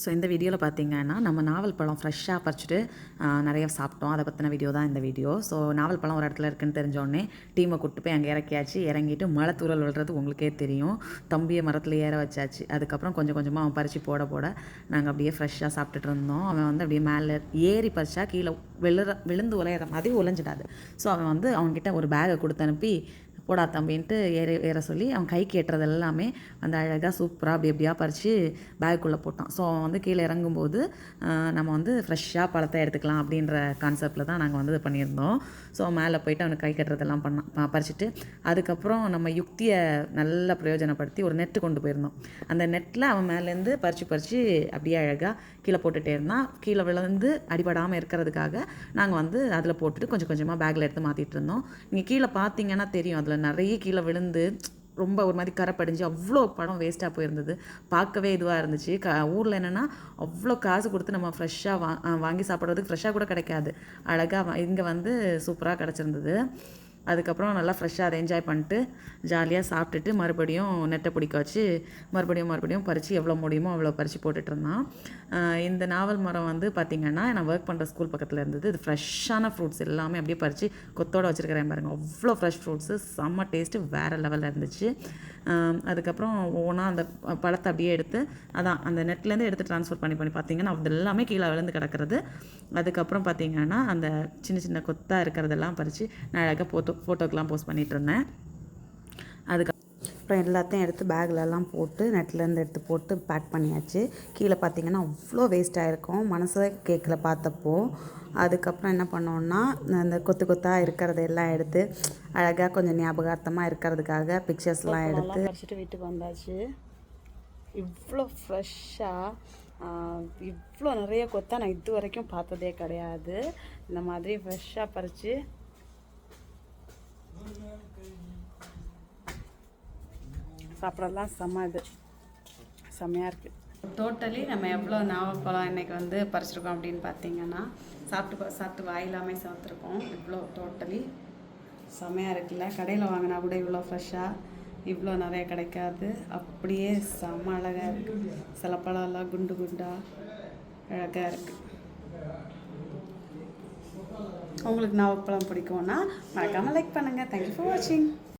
So இந்த வீடியோவில் பார்த்தீங்கன்னா நம்ம நாவல் பழம் ஃப்ரெஷ்ஷாக பறிச்சுட்டு நிறைய சாப்பிட்டோம். அதை பற்றின வீடியோ தான் இந்த வீடியோ ஸோ நாவல் பழம் ஒரு இடத்துல இருக்குன்னு தெரிஞ்சோடனே டீமை கூட்டு போய் அங்கே இறக்கியாச்சு. இறங்கிட்டு மழை தூரல் விழுறது உங்களுக்கே தெரியும். தம்பியை மரத்தில் ஏற வச்சாச்சு. அதுக்கப்புறம் கொஞ்சம் கொஞ்சமாக அவன் பறித்து போட போட நாங்கள் அப்படியே ஃப்ரெஷ்ஷாக சாப்பிட்டுட்டு இருந்தோம். அவன் வந்து அப்படியே மேலே ஏறி பறிச்சா கீழே விழுற விழுந்து உலையிற மாதிரி உழைஞ்சிடாது ஸோ அவன் வந்து அவன்கிட்ட ஒரு பேகை கொடுத்து அனுப்பி போடா தம்பின்ட்டு ஏற ஏற சொல்லி அவன் கைக்கு எட்டுறது எல்லாமே அந்த அழகாக சூப்பராக அப்படி அப்படியா பறித்து பேக்குள்ளே போட்டான். ஸோ அவன் வந்து கீழே இறங்கும்போது நம்ம வந்து ஃப்ரெஷ்ஷாக பழத்தை எடுத்துக்கலாம் அப்படின்ற கான்செப்டில் தான் நாங்கள் வந்து இது பண்ணியிருந்தோம். ஸோ மேலே போயிட்டு அவனுக்கு கை கட்டுறதெல்லாம் பண்ணான் பறிச்சுட்டு அதுக்கப்புறம் நம்ம யுக்தியை நல்லா பிரயோஜனப்படுத்தி ஒரு நெட்டு கொண்டு போயிருந்தோம். அந்த நெட்டில் அவன் மேலேருந்து பறித்து பறித்து அப்படியே அழகாக கீழே போட்டுகிட்டே இருந்தான். கீழே விழுந்து அடிபடாமல் இருக்கிறதுக்காக நாங்கள் வந்து அதில் போட்டுட்டு கொஞ்சம் கொஞ்சமாக பேக்கில் எடுத்து மாற்றிட்டு இருந்தோம். நீங்கள் கீழே பார்த்தீங்கன்னா தெரியும் அதில் நிறைய கீழே விழுந்து ரொம்ப ஒரு மாதிரி கரை படிஞ்சு அவ்வளோ படம் வேஸ்ட்டாக போயிருந்தது. பார்க்கவே இதுவாக இருந்துச்சு. க ஊரில் என்னென்னா அவ்வளோ காசு கொடுத்து நம்ம ஃப்ரெஷ்ஷாக வா வாங்கி சாப்பிட்றதுக்கு ஃப்ரெஷ்ஷாக கூட கிடைக்காது. அழகாக இங்கே வந்து சூப்பராக கிடச்சிருந்தது. அதுக்கப்புறம் நல்லா ஃப்ரெஷ்ஷாக அதை என்ஜாய் பண்ணிட்டு ஜாலியாக சாப்பிட்டுட்டு மறுபடியும் நெட்டை பிடிக்க வச்சு மறுபடியும் மறுபடியும் பறித்து எவ்வளோ முடியுமோ அவ்வளோ பறித்து போட்டுட்ருந்தான் இந்த நாவல் மரம் வந்து பார்த்திங்கன்னா நான் ஒர்க் பண்ணுற ஸ்கூல் பக்கத்தில் இருந்தது. இது ஃப்ரெஷ்ஷான ஃப்ரூட்ஸ் எல்லாமே அப்படியே பறித்து கொத்தோடு வச்சுருக்கிறேன் பாருங்க. அவ்வளோ ஃப்ரெஷ் ஃப்ரூட்ஸு செம்ம டேஸ்ட்டு வேறு லெவலில் இருந்துச்சு. அதுக்கப்புறம் ஒவ்வொன்றா அந்த பழத்தை அப்படியே எடுத்து அதான் அந்த நெட்லேருந்து எடுத்து ட்ரான்ஸ்ஃபர் பண்ணி பண்ணி பார்த்தீங்கன்னா அது எல்லாமே கீழே விழுந்து கிடக்கிறது. அதுக்கப்புறம் பார்த்தீங்கன்னா அந்த சின்ன சின்ன கொத்தாக இருக்கிறதெல்லாம் பறித்து நான் அழகாக போத்து ஃபோட்டோக்கெலாம் போஸ்ட் பண்ணிகிட்டு இருந்தேன் அதுக்கு அப்புறம் எல்லாத்தையும் எடுத்து பேக்லலாம் போட்டு நெட்லேருந்து எடுத்து போட்டு பேக் பண்ணியாச்சு. கீழே பார்த்தீங்கன்னா அவ்வளோ வேஸ்ட் ஆகிருக்கும் மனசே கேட்கல பார்த்தப்போ அதுக்கப்புறம் என்ன பண்ணோன்னா அந்த கொத்து கொத்தாக இருக்கிறத எல்லாம் எடுத்து அழகாக கொஞ்சம் ஞாபகார்த்தமாக இருக்கிறதுக்காக பிக்சர்ஸ்லாம் எடுத்து பறிச்சுட்டு வீட்டுக்கு வந்தாச்சு. இவ்வளோ ஃப்ரெஷ்ஷாக இவ்வளோ நிறைய கொத்தா நான் இது வரைக்கும் பார்த்ததே கிடையாது. இந்த மாதிரி ஃப்ரெஷ்ஷாக பறித்து சாப்பிடலாம் செம்ம இது. செம்மையாக இருக்குது டோட்டலி நம்ம எவ்வளோ நாவப்பழம் இன்னைக்கு வந்து பறிச்சிருக்கோம் அப்படின்னு பார்த்தீங்கன்னா சாப்பிட்டு சாப்பிட்டு வாயிலாமே சாப்பிட்ருக்கோம். இவ்வளோ டோட்டலி செம்மையாக இருக்குல்ல? கடையில் வாங்கினா கூட இவ்வளோ ஃப்ரெஷ்ஷாக இவ்வளோ நிறைய கிடைக்காது. அப்படியே செம்ம அழகாக இருக்குது சில பழம்லாம் குண்டு குண்டாக அழகாக இருக்குது உங்களுக்கு நவப்பழம் பிடிக்கும்னா மறக்காமல் லைக் பண்ணுங்கள் தேங்க்யூ ஃபார் வாட்சிங்